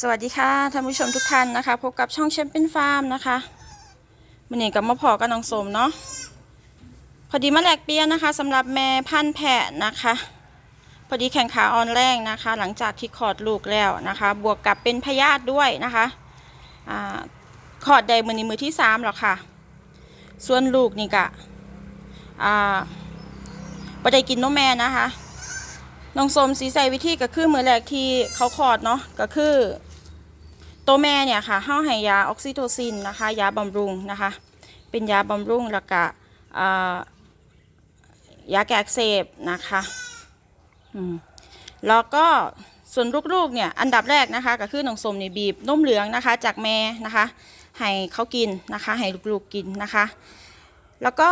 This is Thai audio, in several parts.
สวัสดีค่ะท่านผู้ชมทุกท่านนะคะ พบกับช่องแชมเปี้ยนฟาร์มนะคะวันนี้กับมาพอกับน้องสมเนาะพอดีมาแลกเปียนะคะสำหรับแม่พันแพะนะคะ พอดีแข่งขาอ่อนแรงนะคะ หลังจากที่คอดลูกแล้วนะคะ บวกกับเป็นพยาธิด้วยนะคะอ่าคอดได้มือนี้มือที่สามแล้วค่ะ ส่วนลูกนี่กะอ่าบ่ได้กินนมแม่นะคะ น้องสมสีใส่วิธีก็คือมือแรกที่เขาคลอดเนาะก็คือตัวแม่เนี่ยค่ะเฮาให้ยาออกซิโทซินนะคะ ยาบำรุงนะคะ เป็นยาบำรุงแล้วก็ยาแก้อักเสบนะคะแล้วก็ส่วนลูกๆเนี่ยอันดับแรกนะคะ ก็คือน้องสมนี่บีบนมเหลืองนะคะ จากแม่นะคะ ให้เขากินนะคะ ให้ลูกๆกินนะคะ แล้วก็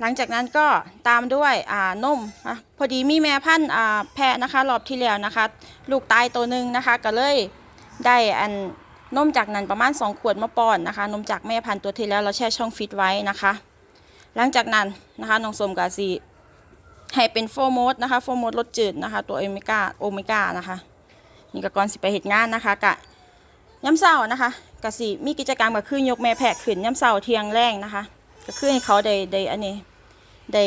หลังจากนั้นก็ตามด้วยอ่านมนะพอดีมีแม่พันธุ์อ่าแพะนะคะรอบที่แล้วนะคะ ลูกตายตัวหนึ่งนะคะ ก็เลยได้อันนมจากนั้นประมาณ 2 ขวดมาป้อนนะคะ นมจากแม่พันธุ์ตัวที่แล้วเราแช่ช่องฟิตไว้นะคะ หลังจากนั้นนะคะน้องสมกาซีให้เป็นโฟร์โมดนะคะโฟร์โมดรสจืดนะคะ ตัวโอเมก้าโอเมก้านะคะ นี่ก็ก่อนสิไปเหตุงานนะคะกะย้ำเศร้านะคะกะสิมีกิจกรรมก็คือยกแม่แพะขึ้นย้ำเศร้าเทียงแรงนะคะ ก็คือให้เขาได้ได้อันนี้ ได้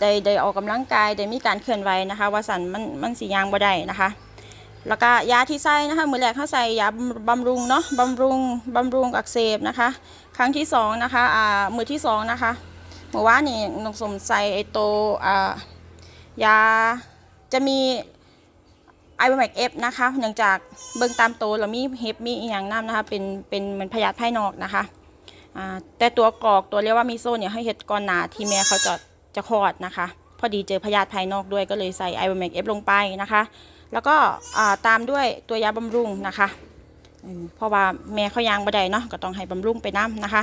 ได้ได้ออกกำลังกายได้มีการเคลื่อนไหวนะคะว่าสันมันมันสียางบ่ได้นะคะ แล้วก็ยาที่ใส่นะคะมือแรกเขาใส่ยาบำรุงเนาะบำรุงบำรุงอักเสบนะคะ ครั้งที่สองนะคะอ่ามือที่สองนะคะเมื่อวานนี่นกสมใส่ไอโตวอ่ายาจะมีไอโบแมกเอฟนะคะเนื่องจากเบิ่งตามโตวแล้วมีเฮปมีอีหยังน้ำนะคะเป็นเป็นเหมือนพยาธิภายนอกนะคะ แต่ตัวกรอกตัวเรียกว่ามิโซเนี่ยให้เห็ดก่อนหนาที่แม่เขาจะจะคลอดนะคะ พอดีเจอพยาธิภายนอกด้วยก็เลยใส่ไอโบแมกเอฟลงไปนะคะ แล้วก็ตามด้วยตัวยาบำรุงนะคะเพราะว่าแม่เขายางบ่ไดเนาะก็ต้องให้บำรุงไปน้ำนะคะ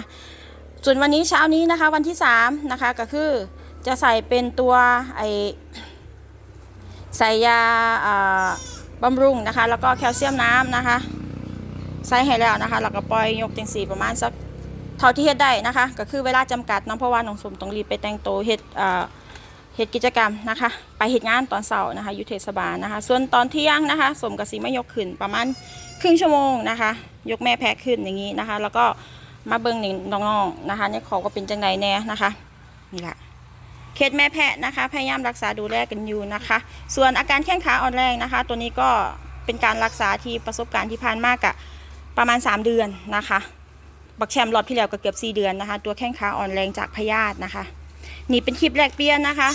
ส่วนวันนี้เช้านี้นะคะวันที่3นะคะก็คือจะใส่เป็นตัวไอใส่ยาอ่าบำรุงนะคะ แล้วก็แคลเซียมน้ำนะคะ ใส่ให้แล้วนะคะแล้วก็ปล่อยยกจังสีประมาณสัก เท่าที่เฮ็ดได้นะคะ ก็คือเวลาจำกัดนาะเพราะว่าน้องสมต้องรีบไปแต่งตัวเฮ็ดเฮ็ดกิจกรรมนะคะ ไปเฮ็ดงานตอนเช้านะคะอยู่เทศบาลนะคะ ส่วนตอนเที่ยงนะคะ สมกับสีไมายกขึ้นประมาณครึ่งชั่วโมงนะคะ ยกแม่แพ้ขึ้นอย่างนี้นะคะ แล้วก็มาเบิ่งหนี่งน้องๆนะคะในขอก็เป็นจังไดแน่นะคะนี่แหละเคสแม่แพะนะคะ พยายามรักษาดูแลกันอยู่นะคะ ส่วนอาการแข้งขาอ่อนแรงนะคะ ตัวนี้ก็เป็นการรักษาที่ประสบการณ์ที่ผ่านมากอะประมาณ 3 เดือนนะคะ บักแชมป์รอบที่แล้วก็เกือบ4เดือนนะคะ ตัวแข้งขาอ่อนแรงจากพยาธินะคะ นี่เป็นคลิปแรกเปลี่ยนนะคะ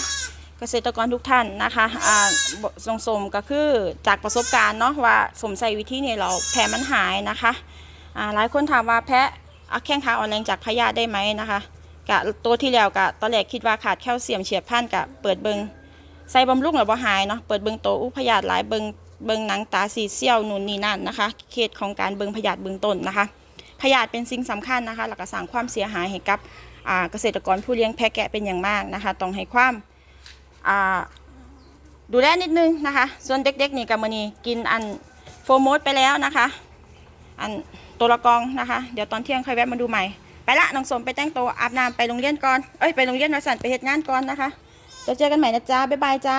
เกษตรกรทุกท่านนะคะอ่าบทรงสมก็คือจากประสบการณ์เนาะว่าสมใส่วิธีนี้เราแผลมันหายนะคะอ่าหลายคนถามว่าแพ้อะแข้งขาอ่อนแรงจากพยาธิได้ไหมนะคะกะตัวที่แล้วกะตอนแรกคิดว่าขาดแคลเซียมเฉียบพลันกะเปิดเบิงใส่บำรุงหรือว่าหายเนาะเปิดเบิงโตอุพยาธิหลายเบิงเบิงหนังตาสีเซี่ยวนูนนี่นั่นนะคะเคสของการเบิงพยาธิเบิงต้นนะคะ พยาธิเป็นสิ่งสำคัญนะคะหลักสร้างความเสียหายให้กับเกษตรกรผู้เลี้ยงแพะแกะเป็นอย่างมากนะคะ ต้องให้ความดูแลนิดนึงนะคะ ส่วนเด็กๆนี่กับมือนี้กินอันโฟร์โมดไปแล้วนะคะ อันตัวละกองนะคะ เดี๋ยวตอนเที่ยงค่อยแวะมาดูใหม่ ไปละน้องสมไปแต่งตัวอาบน้ำไปโรงเรียนก่อน เอ้ยไปโรงเรียนน่อยสันไปเหตุงานก่อนนะคะเดี๋ยวเจอกันใหม่นะจ๊ะบ๊ายบายจ้า